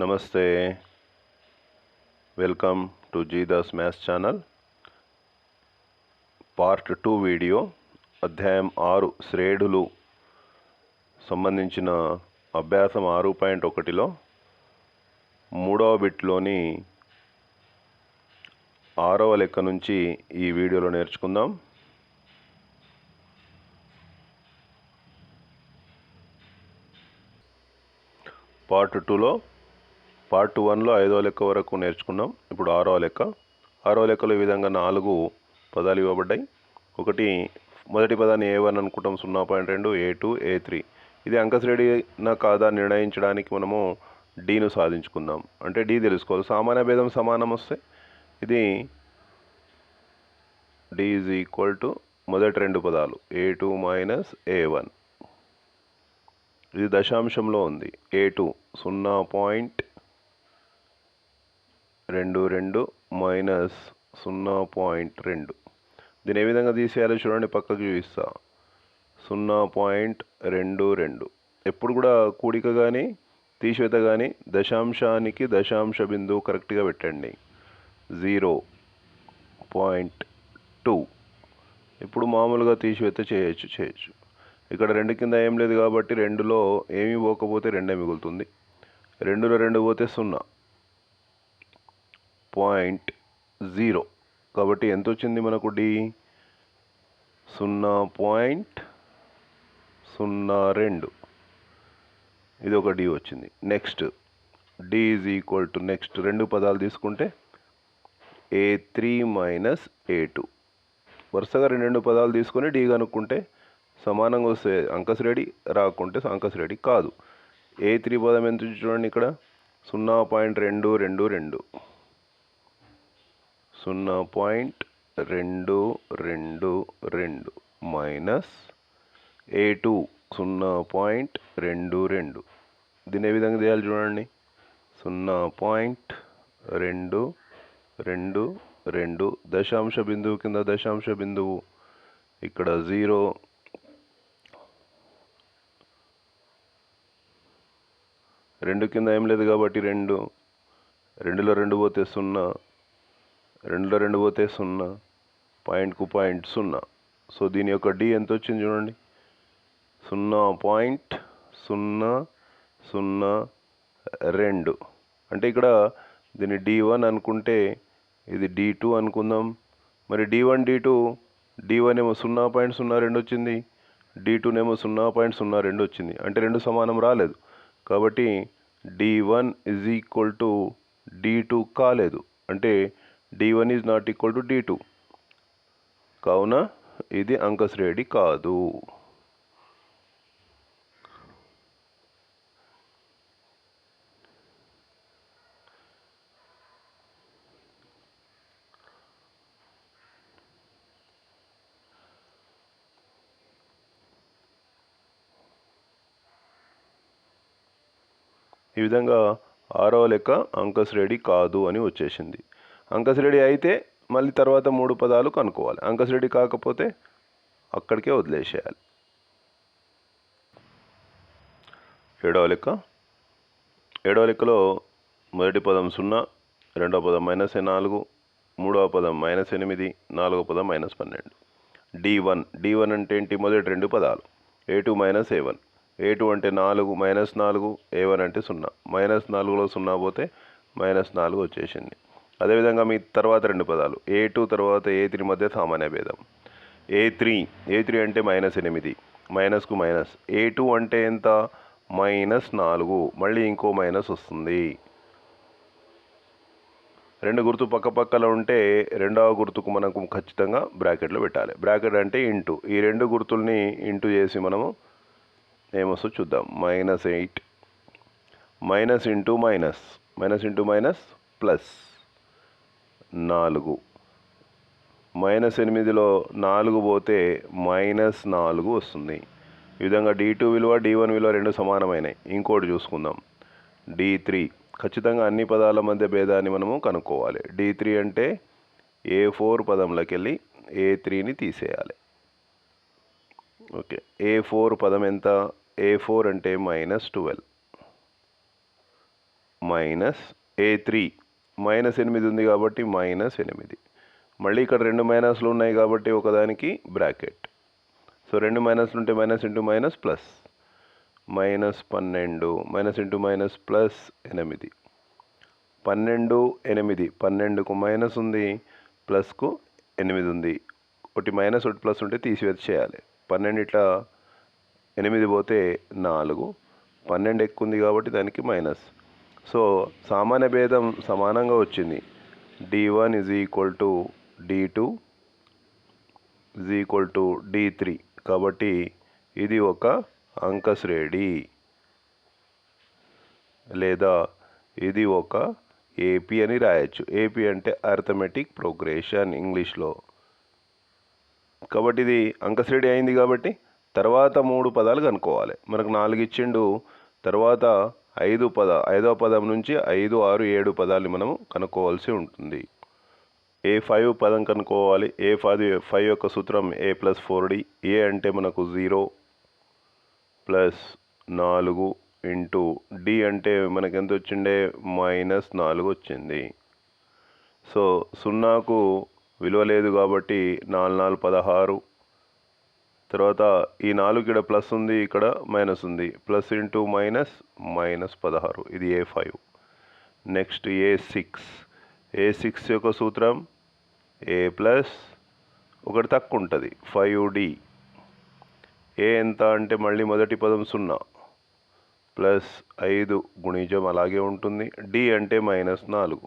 నమస్తే. Welcome to జీదాస్ maths channel part two video అధ్యాయం ఆరు శ్రేణులు సంబంధించిన అభ్యాసం ఆరు పాయింట్ ఒకటిలో మూడవ బిట్లోని ఆరవ లెక్క నుంచి ఈ వీడియోలో నేర్చుకుందాం. పార్ట్ టూలో పార్ట్ వన్లో ఐదో లెక్క వరకు నేర్చుకున్నాం. ఇప్పుడు ఆరో లెక్క. ఆరో లెక్కలో ఈ విధంగా నాలుగు పదాలు ఇవ్వబడ్డాయి. ఒకటి మొదటి పదాన్ని ఏ వన్ అనుకుంటాం సున్నా పాయింట్ రెండు ఏ టూ ఏ త్రీ. ఇది అంకశ్రేణినా కాదా నిర్ణయించడానికి మనము డీను సాధించుకుందాం. అంటే డీ తెలుసుకోవాలి. సామాన్య భేదం సమానం వస్తే ఇది డి ఈజ్ ఈక్వల్ టు మొదటి రెండు పదాలు. A two minus a one. ఇది దశాంశంలో ఉంది. ఏ టూ సున్నా పాయింట్ రెండు రెండు మైనస్ సున్నా పాయింట్ రెండు. దీని ఏ విధంగా తీసేయాలో చూడండి పక్కకు చూపిస్తా. సున్నా పాయింట్ రెండు రెండు. ఎప్పుడు కూడా కూడిక కానీ తీసివేత కానీ దశాంశానికి దశాంశ బిందువు కరెక్ట్గా పెట్టండి. Zero point two. ఇప్పుడు మామూలుగా తీసివేత చేయొచ్చు చేయొచ్చు. ఇక్కడ రెండు కింద ఏం లేదు కాబట్టి రెండులో ఏమీ పోకపోతే రెండే మిగులుతుంది. రెండులో రెండు పోతే సున్నా. Point zero. కాబట్టి ఎంత వచ్చింది మనకు డి సున్నా పాయింట్ సున్నా రెండు. ఇది ఒక డి వచ్చింది. Next d is equal to next రెండు పదాలు తీసుకుంటే a three minus a two వరుసగా రెండు రెండు పదాలు తీసుకొని డి కనుక్కుంటే సమానంగా వస్తే అంకశ్రేణి రాకుంటే అంకశ్రేణి కాదు. ఏ త్రీ పదం ఎంత చూడండి ఇక్కడ? సున్నా పాయింట్ రెండు రెండు రెండు. సున్నా పాయింట్ రెండు రెండు రెండు మైనస్ ఏ టూ సున్నా పాయింట్ రెండు రెండు. దీని ఏ విధంగా చేయాలి చూడండి. సున్నా పాయింట్ రెండు రెండు రెండు దశాంశ బిందువు కింద దశాంశ బిందువు. ఇక్కడ జీరో. రెండు కింద ఏం లేదు కాబట్టి రెండు. రెండులో రెండు పోతే సున్నా. రెండులో రెండు పోతే సున్నా పాయింట్కు పాయింట్ సున్నా. సో దీని యొక్క డి ఎంత వచ్చింది చూడండి. సున్నా పాయింట్ సున్నా సున్నా రెండు. అంటే ఇక్కడ దీన్ని డి వన్ అనుకుంటే ఇది డి టూ అనుకుందాం. మరి d one d two d one ఏమో సున్నా పాయింట్ సున్నా రెండు వచ్చింది. డి టూనేమో సున్నా పాయింట్ సున్నా రెండు వచ్చింది. అంటే రెండు సమానం రాలేదు. కాబట్టి d one is equal to d two కాలేదు. అంటే d one is not equal to d two కావున ఇది అంకశ్రేణి కాదు. ఈ విధంగా ఆరో లెక్క అంకశ్రేణి కాదు అని వచ్చేసింది. అంకశ్రేణి అయితే మళ్ళీ తర్వాత మూడు పదాలు కనుక్కోవాలి. అంకశ్రేణి కాకపోతే అక్కడికే వదిలేసేయాలి. ఏడవ లెక్క? ఏడవ లెక్కలో మొదటి పదం సున్నా రెండవ పదం మైనస్ నాలుగు మూడవ పదం మైనస్ ఎనిమిది నాలుగవ పదం మైనస్ పన్నెండు. D one. డి వన్ అంటే ఏంటి? మొదటి రెండు పదాలు. A two minus a one. A two అంటే నాలుగు మైనస్ నాలుగు ఏ వన్ అంటే సున్నా. మైనస్ నాలుగులో సున్నా పోతే మైనస్ నాలుగు వచ్చేసింది. అదేవిధంగా మీ తర్వాత రెండు పదాలు. ఏ టూ తర్వాత ఏ త్రీ మధ్య సామాన్య భేదం. ఏ త్రీ ఏ త్రీ అంటే మైనస్ ఎనిమిది. మైనస్కు మైనస్. ఏ టూ అంటే ఎంత? మైనస్ నాలుగు. మళ్ళీ ఇంకో మైనస్ వస్తుంది. రెండు గుర్తు పక్క పక్కన ఉంటే రెండవ గుర్తుకు మనకు ఖచ్చితంగా బ్రాకెట్లో పెట్టాలి. బ్రాకెట్ అంటే ఇంటూ ఈ రెండు గుర్తుల్ని ఇంటూ చేసి మనము ఏమొస్తో చూద్దాం. Minus eight. Minus into minus. Minus into minus plus. నాలుగు. మైనస్ ఎనిమిదిలో నాలుగు పోతే మైనస్ నాలుగు వస్తుంది. ఈ విధంగా డి టూ విలువ డి వన్ విలువ రెండు సమానమైనవి ఇంకోటి చూసుకుందాం. D three. ఖచ్చితంగా అన్ని పదాల మధ్య భేదాన్ని మనము కనుక్కోవాలి. డి త్రీ అంటే ఏ ఫోర్ పదంలోకి వెళ్ళి ఏ త్రీని తీసేయాలి. ఓకే. ఏ ఫోర్ పదం ఎంత? ఏ ఫోర్ అంటే minus twelve. Minus a three. Minus ఎనిమిది ఉంది కాబట్టి మైనస్ ఎనిమిది. మళ్ళీ ఇక్కడ రెండు మైనస్లు ఉన్నాయి కాబట్టి ఒకదానికి బ్రాకెట్. సో రెండు మైనస్లు ఉంటే minus into minus plus. Minus పన్నెండు. మైనస్ ఇంటూ మైనస్ ప్లస్ ఎనిమిది. పన్నెండు ఎనిమిది. పన్నెండుకు మైనస్ ఉంది ప్లస్కు ఎనిమిది ఉంది. ఒకటి మైనస్ ఒకటి ప్లస్ ఉంటే తీసివేసి చేయాలి. పన్నెండు ఇట్లా ఎనిమిది పోతే నాలుగు. పన్నెండు ఎక్కువ ఉంది కాబట్టి దానికి మైనస్. సో సామాన్య భేదం సమానంగా వచ్చింది. D one is equal to d two is equal to d three కాబట్టి ఇది ఒక అంకశ్రేణి లేదా ఇది ఒక ఏపీ అని రాయొచ్చు. ఏపీ అంటే అర్థమెటిక్ ప్రోగ్రెషన్ ఇంగ్లీష్లో కాబట్టి ఇది అంకశ్రేణి అయింది కాబట్టి తర్వాత మూడు పదాలు కనుక్కోవాలి. మనకు నాలుగు ఇచ్చిండు. తర్వాత ఐదు పద ఐదవ పదం నుంచి ఐదు ఆరు ఏడు పదాలు మనము కనుక్కోవాల్సి ఉంటుంది. ఏ ఫైవ్ పదం కనుక్కోవాలి? ఏ ఫైవ్ ఫైవ్ యొక్క సూత్రం a plus four d? A అంటే మనకు జీరో ప్లస్ నాలుగు ఇంటూ డి అంటే మనకి ఎంత వచ్చిండే? మైనస్ నాలుగు వచ్చింది. సో సున్నాకు విలువ లేదు కాబట్టి నాలుగు నాలుగు పదహారు తర్వాత ఈ నాలుగు ఇక్కడ ప్లస్ ఉంది ఇక్కడ మైనస్ ఉంది. ప్లస్ ఇంటూ మైనస్ మైనస్ పదహారు. ఇది a five next a six a six యొక్క సూత్రం ఏ ప్లస్ ఒకటి తక్కువ ఉంటుంది. ఫైవ్ డి ఏ ఎంత అంటే మళ్ళీ మొదటి పదం సున్నా. ప్లస్ ఐదు గుణిజం అలాగే ఉంటుంది. డి అంటే మైనస్ నాలుగు.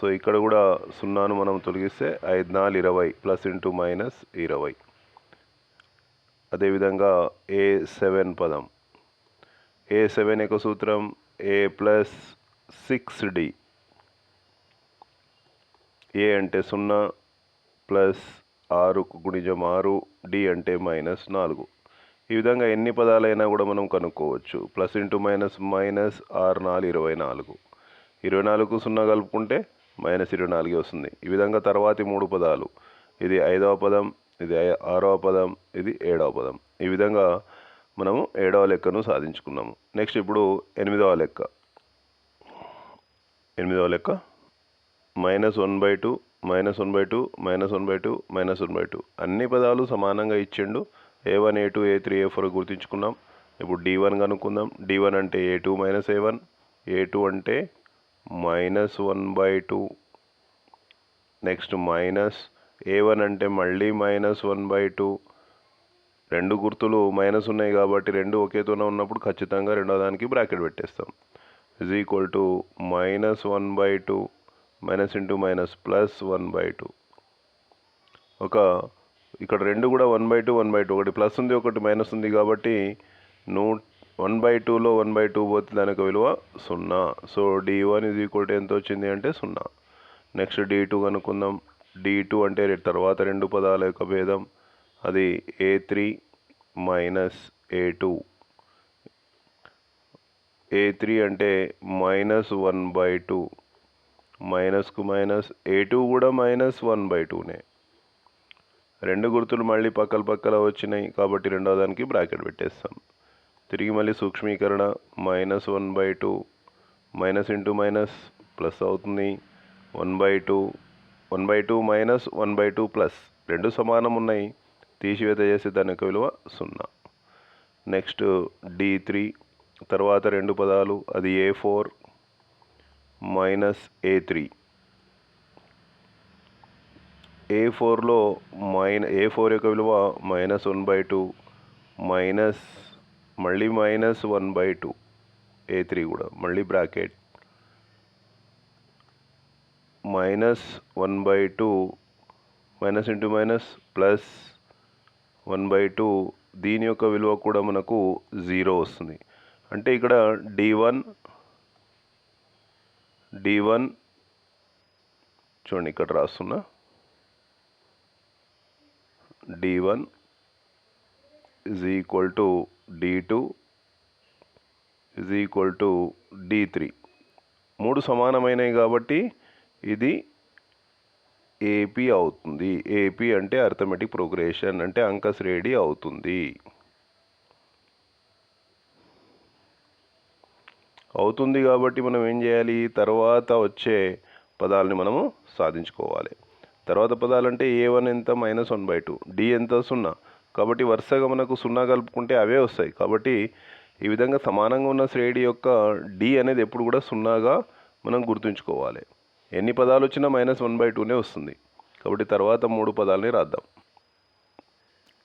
సో ఇక్కడ కూడా సున్నాను మనం తొలగిస్తే ఐదు నాలుగు ఇరవై ప్లస్ ఇంటూ మైనస్ ఇరవై. అదేవిధంగా ఏ సెవెన్ పదం. ఏ సెవెన్ యొక్క సూత్రం a plus six d. A అంటే సున్నా ప్లస్ ఆరు గుణిజం ఆరు డి అంటే మైనస్ నాలుగు. ఈ విధంగా ఎన్ని పదాలైనా కూడా మనం కనుక్కోవచ్చు. ప్లస్ ఇంటూ మైనస్ మైనస్ ఆరు నాలుగు ఇరవై నాలుగు. ఇరవై నాలుగు సున్నా కలుపుకుంటే మైనస్ ఇరవై నాలుగే వస్తుంది. ఈ విధంగా తర్వాతి మూడు పదాలు ఇది ఐదవ పదం ఇది ఆరవ పదం ఇది ఏడవ పదం. ఈ విధంగా మనము ఏడవ లెక్కను సాధించుకున్నాము. నెక్స్ట్ ఇప్పుడు ఎనిమిదవ లెక్క. ఎనిమిదవ లెక్క. Minus one by two minus one by two minus one by two minus one by two. అన్ని పదాలు సమానంగా ఇచ్చిండు. A one a two a three a four గుర్తించుకున్నాం. ఇప్పుడు డి వన్ కనుక్కుందాం. డి వన్ అంటే a two minus a one a two అంటే minus one by two. Next minus a one అంటే మళ్ళీ మైనస్ వన్ బై టూ. రెండు గుర్తులు minus ఉన్నాయి కాబట్టి రెండు ఒకేతోనే ఉన్నప్పుడు ఖచ్చితంగా రెండో దానికి బ్రాకెట్ పెట్టేస్తాం. Is equal to minus one by two minus into minus plus one by two ఒక ఇక్కడ రెండు కూడా one by two one by two ఒకటి ప్లస్ ఉంది ఒకటి మైనస్ ఉంది కాబట్టి నూట వన్ బై టూలో వన్ బై టూ పోతే దానికి విలువ సున్నా. సో డి వన్ ఇది ఈక్వల్ టు ఎంత వచ్చింది అంటే సున్నా. నెక్స్ట్ డి టూ కనుక్కుందాం. డి టూ అంటే తర్వాత రెండు పదాల యొక్క భేదం. అది a three minus a two. A three అంటే మైనస్ వన్ బై టూ. మైనస్కు మైనస్ ఏ టూ కూడా మైనస్ వన్ బై టూనే. రెండు గుర్తులు మళ్ళీ పక్కల పక్కల వచ్చినాయి కాబట్టి రెండో దానికి బ్రాకెట్ పెట్టేస్తాం. తిరిగి మళ్ళీ సూక్ష్మీకరణ minus one by two minus into minus plus అవుతుంది. One by two one by two minus one by two plus రెండు సమానం ఉన్నాయి. తీసివేత చేసి దాని యొక్క విలువ సున్నా. నెక్స్ట్ డి త్రీ తర్వాత రెండు పదాలు అది a four minus a three. A ఫోర్లో మైన ఏ ఫోర్ యొక్క విలువ minus one by two minus మళ్ళీ minus one by two a three కూడా. మళ్ళీ bracket minus one by two minus into minus plus one by two దీని యొక్క విలువ కూడా మనకు జీరో వస్తుంది. అంటే ఇక్కడ డి వన్ డి వన్ చూడండి ఇక్కడ రాస్తున్నా. D one is equal to d two is equal to d three మూడు సమానమైనవి కాబట్టి ఇది ఏపీ అవుతుంది. ఏపీ అంటే అర్థమెటిక్ ప్రోగ్రెషన్ అంటే అంక శ్రేణి అవుతుంది. అవుతుంది కాబట్టి మనం ఏం చేయాలి? తర్వాత వచ్చే పదాలని మనము సాధించుకోవాలి. తర్వాత పదాలు అంటే ఏ వన్ ఎంత? Minus one by two d ఎంత? సున్నా. కాబట్టి వరుసగా మనకు సున్నా కలుపుకుంటే అవే వస్తాయి. కాబట్టి ఈ విధంగా సమానంగా ఉన్న శ్రేణి యొక్క డి అనేది ఎప్పుడు కూడా సున్నాగా మనం గుర్తుంచుకోవాలి. ఎన్ని పదాలు వచ్చినా మైనస్ వన్ బై టూనే వస్తుంది. కాబట్టి తర్వాత మూడు పదాలని రాద్దాం.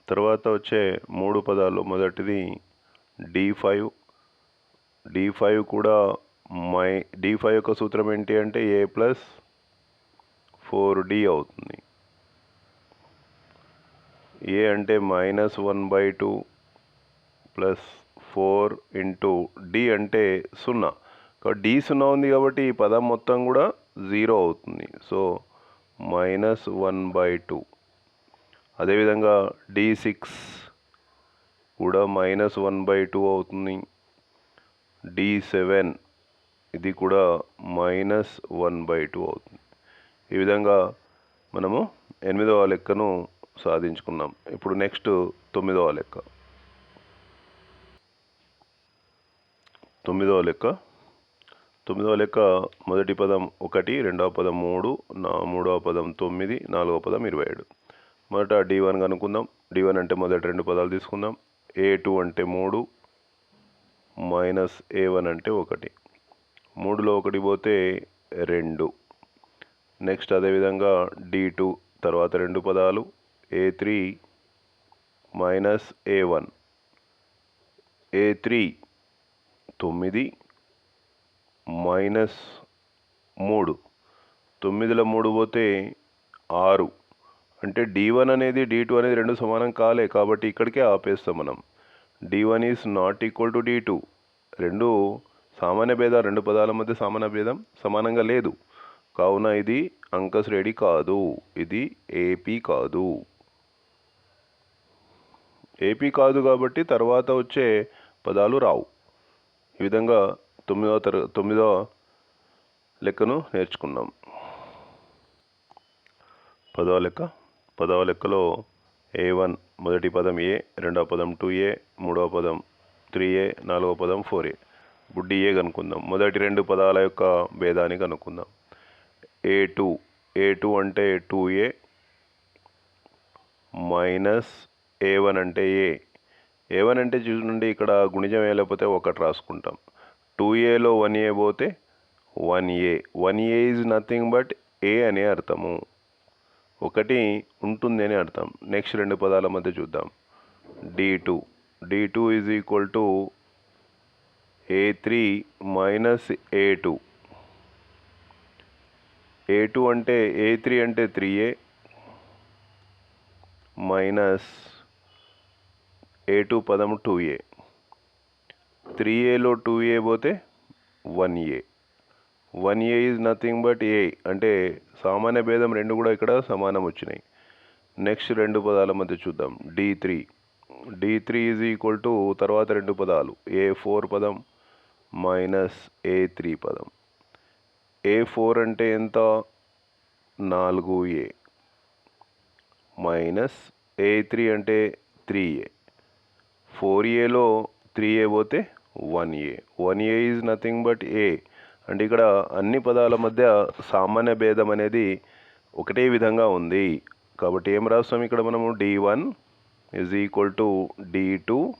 తర్వాత వచ్చే మూడు పదాలు మొదటిది డి ఫైవ్ డి ఫైవ్ కూడా మై డి ఫైవ్ యొక్క సూత్రం ఏంటి అంటే ఏ ప్లస్ ఫోర్ డి అవుతుంది. ఏ అంటే minus one by two plus four into d అంటే సున్నా. కాబట్టి డి సున్నా ఉంది కాబట్టి ఈ పదం మొత్తం కూడా జీరో అవుతుంది. So minus one by two అదేవిధంగా డి సిక్స్ కూడా మైనస్ వన్ బై టూ అవుతుంది. డి సెవెన్ ఇది కూడా మైనస్ వన్ బై టూ అవుతుంది. ఈ విధంగా మనము ఎనిమిదవ లెక్కను సాధించుకున్నాం. ఇప్పుడు నెక్స్ట్ తొమ్మిదవ లెక్క. తొమ్మిదవ లెక్క. తొమ్మిదవ లెక్క మొదటి పదం ఒకటి రెండవ పదం మూడు నా మూడవ పదం తొమ్మిది నాలుగవ పదం ఇరవై ఏడు. మొదట డి వన్ కనుక్కుందాం డి వన్ అంటే మొదటి రెండు పదాలు తీసుకుందాం. ఏ టూ అంటే మూడు మైనస్ ఏ వన్ అంటే ఒకటి. మూడులో ఒకటి పోతే రెండు. నెక్స్ట్ అదేవిధంగా డి టూ తర్వాత రెండు పదాలు. A three minus a one a three తొమ్మిది మైనస్ మూడు. తొమ్మిదిలో మూడు పోతే ఆరు. అంటే డి వన్ అనేది డి టూ అనేది రెండు సమానం కాలే కాబట్టి ఇక్కడికే ఆపేస్తాం మనం. D one is not equal to d two రెండు సామాన్య భేదం రెండు పదాల మధ్య సామాన్య భేదం సమానంగా లేదు. కావున ఇది అంకశ్రేణి కాదు. ఇది ఏపీ కాదు. ఏపీ కాదు కాబట్టి తర్వాత వచ్చే పదాలు రావు. ఈ విధంగా తొమ్మిదవ తర తొమ్మిదవ లెక్కను నేర్చుకున్నాం. పదవ లెక్క. పదవ లెక్కలో ఏ వన్ మొదటి పదం ఏ రెండవ పదం టూ ఏ మూడవ పదం త్రీ ఏ నాలుగవ పదం ఫోర్ ఏ బుడ్డి ఏ కనుక్కుందాం. మొదటి రెండు పదాల యొక్క భేదాన్ని కనుక్కుందాం. ఏ టూ ఏ టూ అంటే two a minus a one అంటే ఏ ఏ వన్ అంటే చూడండి ఇక్కడ గుణిజం ఏ లేకపోతే ఒకటి రాసుకుంటాం. టూ ఏలో వన్ ఏ పోతే one a one a is nothing but a అనే అర్థము. ఒకటి ఉంటుంది అని అర్థం. నెక్స్ట్ రెండు పదాల మధ్య చూద్దాం. D two d two is equal to a three minus a two a two అంటే ఏ త్రీ అంటే three a minus a two పదము టూ ఏ. త్రీ ఏలో టూ ఏ పోతే one a. One a is nothing but a అంటే సామాన్య భేదం రెండు కూడా ఇక్కడ సమానం వచ్చినాయి. నెక్స్ట్ రెండు పదాల మధ్య చూద్దాం. D three. D three is equal to తర్వాత రెండు పదాలు. ఏ ఫోర్ పదం మైనస్ ఏ త్రీ పదం. ఏ ఫోర్ అంటే ఎంత? నాలుగు ఏ. మైనస్ ఏ త్రీ అంటే త్రీ ఏ. ఫోర్ ఏలో త్రీ ఏ పోతే one a. One a is nothing but a అంటే ఇక్కడ అన్ని పదాల మధ్య సామాన్య భేదం అనేది ఒకటే విధంగా ఉంది. కాబట్టి ఏం రాస్తాం ఇక్కడ మనము? D one is equal to d two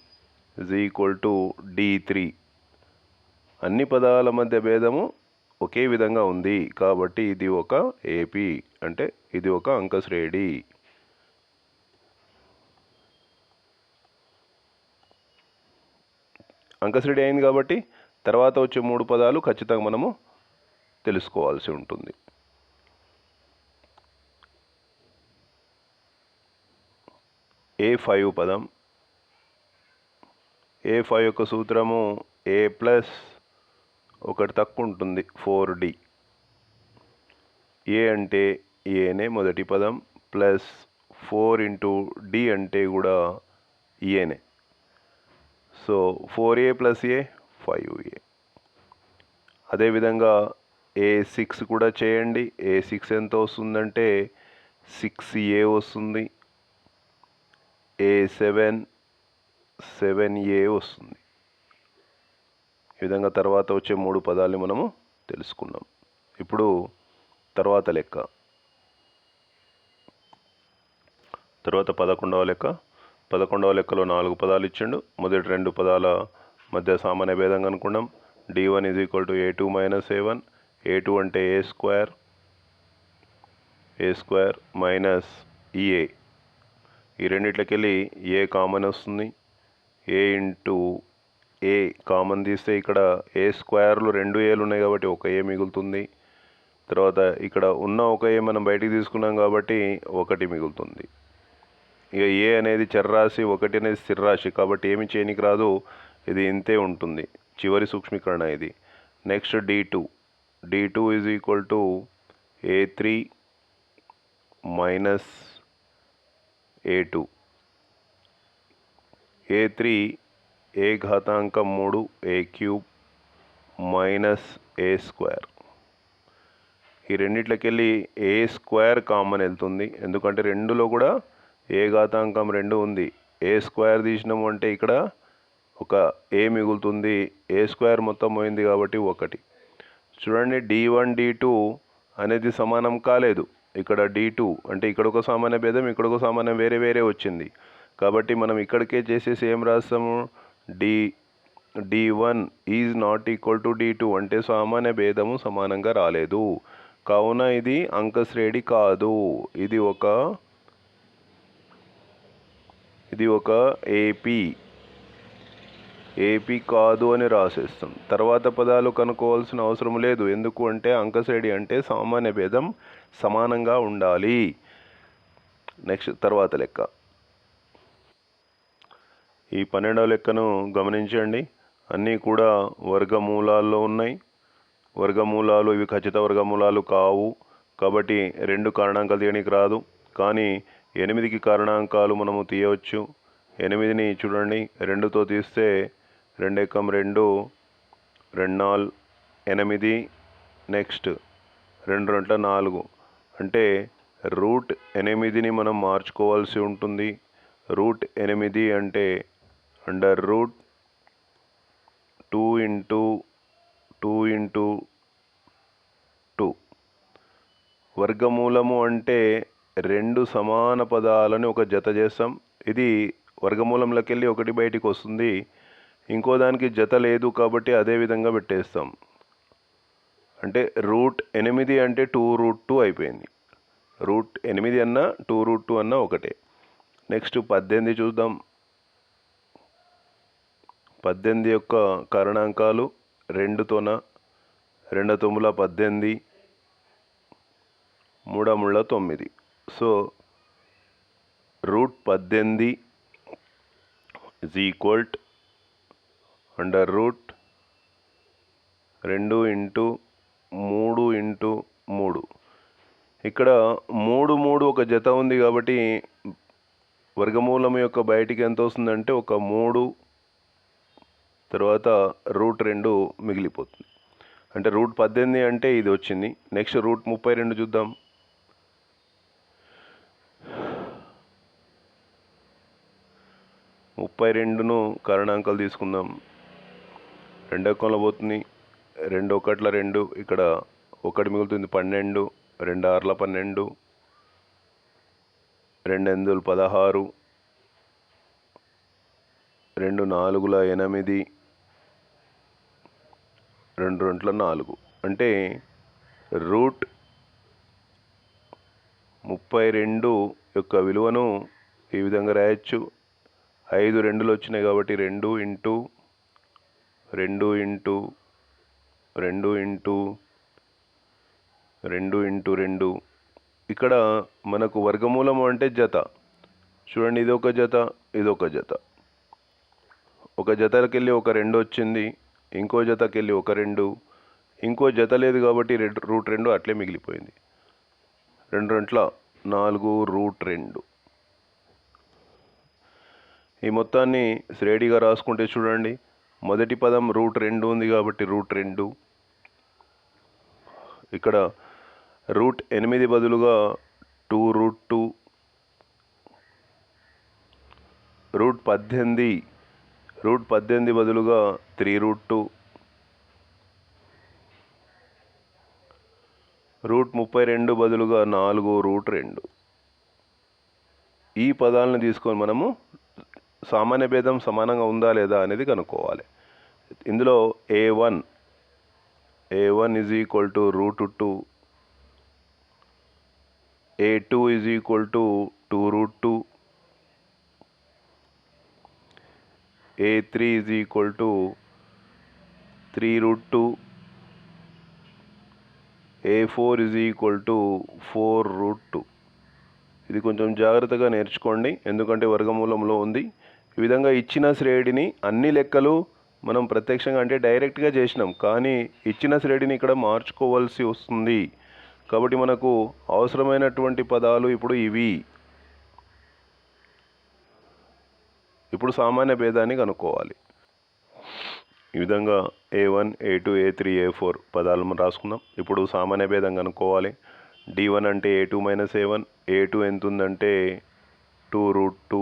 is equal to d three అన్ని పదాల మధ్య భేదము ఒకే విధంగా ఉంది. కాబట్టి ఇది ఒక ఏపీ అంటే ఇది ఒక అంకశ్రేణి. అంకశ్రేణి అయింది కాబట్టి తర్వాత వచ్చే మూడు పదాలు ఖచ్చితంగా మనము తెలుసుకోవాల్సి ఉంటుంది. ఏ ఫైవ్ పదం ఏ ఫైవ్ యొక్క సూత్రము ఏ ప్లస్ ఒకటి తక్కువ ఉంటుంది ఫోర్ డి. ఏ అంటే ఏనే మొదటి పదం ప్లస్ ఫోర్ ఇంటూ డి అంటే కూడా ఏనే. So four a plus a five a. అదేవిధంగా ఏ సిక్స్ కూడా చేయండి. ఏ సిక్స్ ఎంత వస్తుందంటే సిక్స్ ఏ వస్తుంది. ఏ సెవెన్ సెవెన్ ఏ వస్తుంది. ఈ విధంగా తర్వాత వచ్చే మూడు పదాలని మనము తెలుసుకున్నాం. ఇప్పుడు తర్వాత లెక్క. తర్వాత పదకొండవ లెక్క. పదకొండవ లెక్కలో నాలుగు పదాలు ఇచ్చిండు. మొదటి రెండు పదాల మధ్య సామాన్య భేదం కనుక్కున్నాం d one is equal to a two minus a one a two అంటే a square a square minus EA ఈ రెండిట్లకెళ్ళి ఏ కామన్ వస్తుంది. ఏ ఇంటూ ఏ కామన్ తీస్తే ఇక్కడ ఏ స్క్వేర్లు రెండు ఏలు ఉన్నాయి కాబట్టి ఒక ఏ మిగులుతుంది. తర్వాత ఇక్కడ ఉన్న ఒక ఏ మనం బయటికి తీసుకున్నాం కాబట్టి ఒకటి మిగులుతుంది. ఇక ఏ అనేది చర్రాశి ఒకటి అనేది స్థిరరాశి. కాబట్టి ఏమి చేయనికి రాదు ఇది ఇంతే ఉంటుంది. చివరి సూక్ష్మీకరణ ఇది. Next d two d two is equal to a three minus a two a three a ఘాతాంకం మూడు a cube minus a square ఈ రెండిట్లకెళ్ళి ఏ స్క్వేర్ కామన్ వెళ్తుంది. ఎందుకంటే రెండులో కూడా ఏ ఘాతాంకం రెండు ఉంది? ఏ స్క్వేర్ తీసినాము అంటే ఇక్కడ ఒక ఏ మిగులుతుంది? ఏ స్క్వేర్ మొత్తం పోయింది కాబట్టి ఒకటి. చూడండి డి వన్ డి టూ అనేది సమానం కాలేదు. ఇక్కడ డి టూ అంటే ఇక్కడ ఒక సామాన్య భేదం ఇక్కడ ఒక సామాన్యం వేరే వేరే వచ్చింది. కాబట్టి మనం ఇక్కడికే చేసేసి ఏం రాస్తాము? D d one is not equal to d two అంటే సామాన్య భేదము సమానంగా రాలేదు. కావున ఇది అంకశ్రేణి కాదు. ఇది ఒక ఇది ఒక ఏపీ ఏపీ కాదు అని రాసేస్తాం. తర్వాత పదాలు కనుక్కోవాల్సిన అవసరం లేదు. ఎందుకు అంటే అంకశైడి అంటే సామాన్య భేదం సమానంగా ఉండాలి. నెక్స్ట్ తర్వాత లెక్క. ఈ పన్నెండవ లెక్కను గమనించండి. అన్నీ కూడా వర్గమూలాల్లో ఉన్నాయి. వర్గమూలాలు ఇవి ఖచ్చిత వర్గమూలాలు కావు. కాబట్టి రెండు కారణాంకాలు తీయడానికి రాదు. కానీ ఎనిమిదికి కారణాంకాలు మనము తీయవచ్చు. ఎనిమిదిని చూడండి రెండుతో తీస్తే రెండు రెండు రెండు ఎనిమిది నెక్స్ట్ రెండు రెంట్ల నాలుగు. అంటే రూట్ ఎనిమిదిని మనం మార్చుకోవాల్సి ఉంటుంది. రూట్ ఎనిమిది అంటే under root two into two into two. వర్గమూలము అంటే రెండు సమాన పదాలను ఒక జత చేస్తాం. ఇది వర్గమూలంలోకి వెళ్ళి ఒకటి బయటికి వస్తుంది. ఇంకో దానికి జత లేదు కాబట్టి అదే విధంగా పెట్టేస్తాం. అంటే రూట్ ఎనిమిది అంటే టూ రూట్ టూ అయిపోయింది. రూట్ ఎనిమిది అన్న టూ రూట్ టూ అన్న ఒకటే. నెక్స్ట్ పద్దెనిమిది చూద్దాం. పద్దెనిమిది యొక్క కారణాంకాలు రెండుతోన రెండు తొమ్మిది పద్దెనిమిది మూడముళ్ళ తొమ్మిది. సో రూట్ పద్దెనిమిది is equal to under root రెండు ఇంటూ మూడు ఇంటూ మూడు. ఇక్కడ మూడు మూడు ఒక జత ఉంది కాబట్టి వర్గమూలం యొక్క బయటికి ఎంత వస్తుందంటే ఒక మూడు తర్వాత రూట్ రెండు మిగిలిపోతుంది. అంటే రూట్ పద్దెనిమిది అంటే ఇది వచ్చింది. నెక్స్ట్ రూట్ ముప్పై రెండు చూద్దాం. ముప్పై రెండును కరణాంకాలు తీసుకుందాం. రెండో అక్కంలో పోతుంది. రెండు ఒకట్ల రెండు ఇక్కడ ఒకటి మిగులుతుంది పన్నెండు రెండు ఆరుల పన్నెండు రెండు ఎనిమిదిలు పదహారు రెండు నాలుగుల ఎనిమిది రెండు రెండుల నాలుగు. అంటే రూట్ ముప్పై రెండు యొక్క విలువను ఈ విధంగా రాయొచ్చు. ఐదు రెండులు వచ్చినాయి కాబట్టి రెండు ఇంటూ రెండు ఇంటూ రెండు ఇంటూ రెండు ఇంటూ రెండు. ఇక్కడ మనకు వర్గమూలం అంటే జత. చూడండి ఇది ఒక జత ఇది ఒక జత. ఒక జతకెళ్ళి ఒక రెండు వచ్చింది ఇంకో జతకెళ్ళి ఒక రెండు. ఇంకో జత లేదు కాబట్టి రెండు రూట్ రెండు అట్లే మిగిలిపోయింది. రెండు రెంట్ల నాలుగు రూట్ రెండు. ఈ మొత్తాన్ని శ్రేణిగా రాసుకుంటే చూడండి. మొదటి పదం రూట్ రెండు ఉంది కాబట్టి రూట్ రెండు. ఇక్కడ రూట్ ఎనిమిది బదులుగా టూ రూట్ టూ. రూట్ పద్దెనిమిది రూట్ పద్దెనిమిది బదులుగా త్రీ రూట్ టూ. రూట్ ముప్పై రెండు బదులుగా నాలుగు రూట్ రెండు. ఈ పదాలను తీసుకొని మనము సామాన్య భేదం సమానంగా ఉందా లేదా అనేది కనుక్కోవాలి. ఇందులో a one a one is equal to root two a two is equal to two root two a three is equal to three root two a four is equal to four root two ఇది కొంచెం జాగ్రత్తగా నేర్చుకోండి. ఎందుకంటే వర్గమూలంలో ఉంది. ఈ విధంగా ఇచ్చిన శ్రేణిని అన్ని లెక్కలు మనం ప్రత్యక్షంగా అంటే డైరెక్ట్గా చేసినాం. కానీ ఇచ్చిన శ్రేణిని ఇక్కడ మార్చుకోవాల్సి వస్తుంది. కాబట్టి మనకు అవసరమైనటువంటి పదాలు ఇప్పుడు ఇవి. ఇప్పుడు సామాన్య భేదాన్ని కనుక్కోవాలి. ఈ విధంగా a one a two a three a four పదాలు మనం రాసుకుందాం. ఇప్పుడు సామాన్య భేదం కనుక్కోవాలి. డి వన్ అంటే a two minus a one a two ఎంత ఉందంటే two root two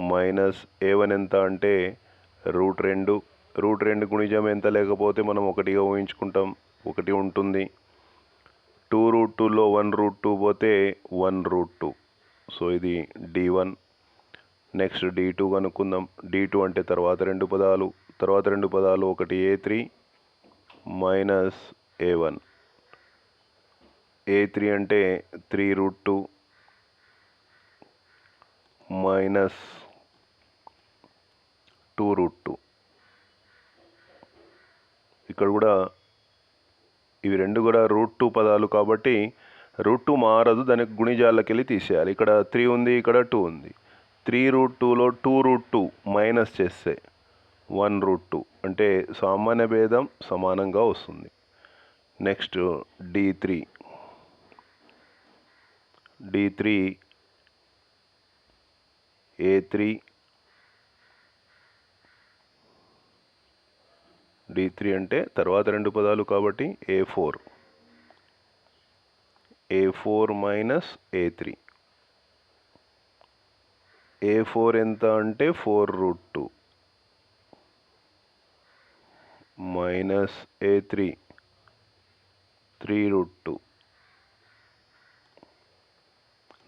minus a one ఎంత అంటే రూట్ రెండు. రూట్ రెండు గుణిజం ఎంత లేకపోతే మనం ఒకటిగా ఊహించుకుంటాం. ఒకటి ఉంటుంది. టూ రూట్ టూలో వన్ రూట్ టూ పోతే వన్ రూట్ టూ. సో ఇది d one next d two కనుక్కుందాం. డి టూ అంటే తర్వాత రెండు పదాలు. తర్వాత రెండు పదాలు ఒకటి a three minus a one a three అంటే three root two minus two root. Two ఇక్కడ కూడా ఇవి రెండు కూడా రూట్ టూ పదాలు కాబట్టి రూట్ టూ మారదు దానికి గుణిజాలకు వెళ్ళి తీసేయాలి. ఇక్కడ త్రీ ఉంది ఇక్కడ టూ ఉంది. త్రీ రూట్ టూలో టూ రూట్ టూ మైనస్ చేస్తే వన్ రూట్ టూ. అంటే సామాన్య భేదం సమానంగా వస్తుంది. Next d three. D three a three d three అంటే తర్వాత రెండు పదాలు కాబట్టి a four. A four minus a three. A four ఎంత అంటే four root two. Minus a three. Three root two.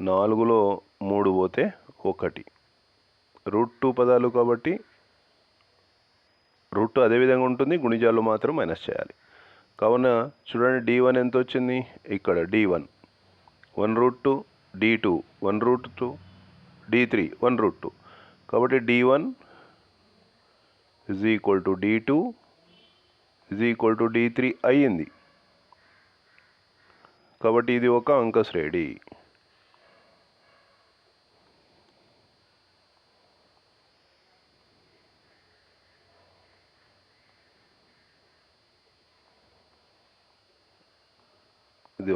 నాలుగులో మూడు పోతే ఒకటి. రూట్ టూ పదాలు కాబట్టి రూట్ అదే విధంగా ఉంటుంది గుణిజాలు మాత్రం మైనస్ చేయాలి. కావున చూడండి డి వన్ ఎంత వచ్చింది ఇక్కడ d one one root two d two one root two d three one root two కాబట్టి d one is equal to d two is equal to d three అయ్యింది. కాబట్టి ఇది ఒక అంకశ్రేడి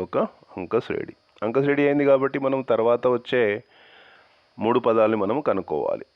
శ్రేణి ఇది ఒక అంక అయింది కాబట్టి మనం తర్వాత వచ్చే మూడు పదాలని మనం కనుక్కోవాలి.